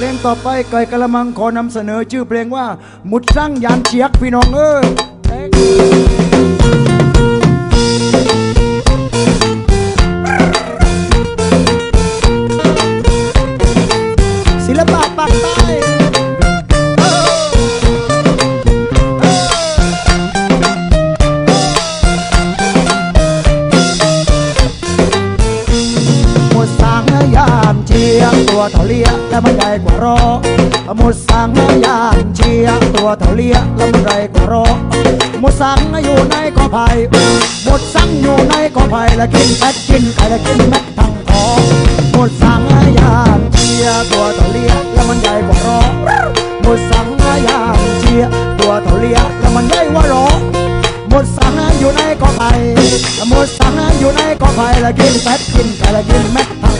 เพลงต่อไปเกยกระมังขอนำเสนอชื่อเพลงว่า มุดสร้างยานเชียกพี่น้องเอ้ย เท่าเลียแต่มันใหญ่กว่ารอหมดสังยานเชียตัวเท่าเลียแล้วมันใหญ่กว่ารอหมดสังอยู่ในกอไผ่หมดสังอยู่ในกอไผ่แล้วกินแพะกินไก่แล้วกินแม็กทั้งคอหมดสังยานเชียตัวเท่าเลียแล้วมันใหญ่กว่ารอหมดสังยานเชียตัวเท่าเลียแล้วมันใหญ่กว่ารอหมดสังอยู่ในกอไผ่หมดสังอยู่ในกอไผ่แล้วกินแฟตกินไก่แล้วกินแม็กทั้ง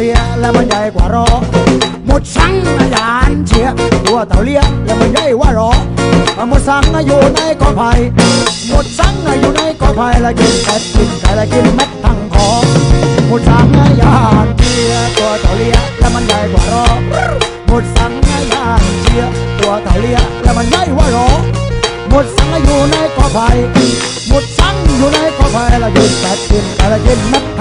เลียแล้วมันใหญ่กว่ารอหมดสังยามเชียตัวเท่าเลียแล้วมันใหญ่กว่ารอหมดสังอยู่ในกอไผ่หมดสังอยู่ในกอไผ่แล้วกินแฟตกินไก่แล้วกินแม็กทั้งคอหมดสังยามเชียตัวเท่าเลียแล้วมันใหญ่กว่ารอหมดสังยามเชียตัวเท่าเลียแล้วมันใหญ่ว่ารอหมดสังอยู่ในกอไผ่หมดสังอยู่ในกอไผ่ละกินแปดกินอะไรกินแม่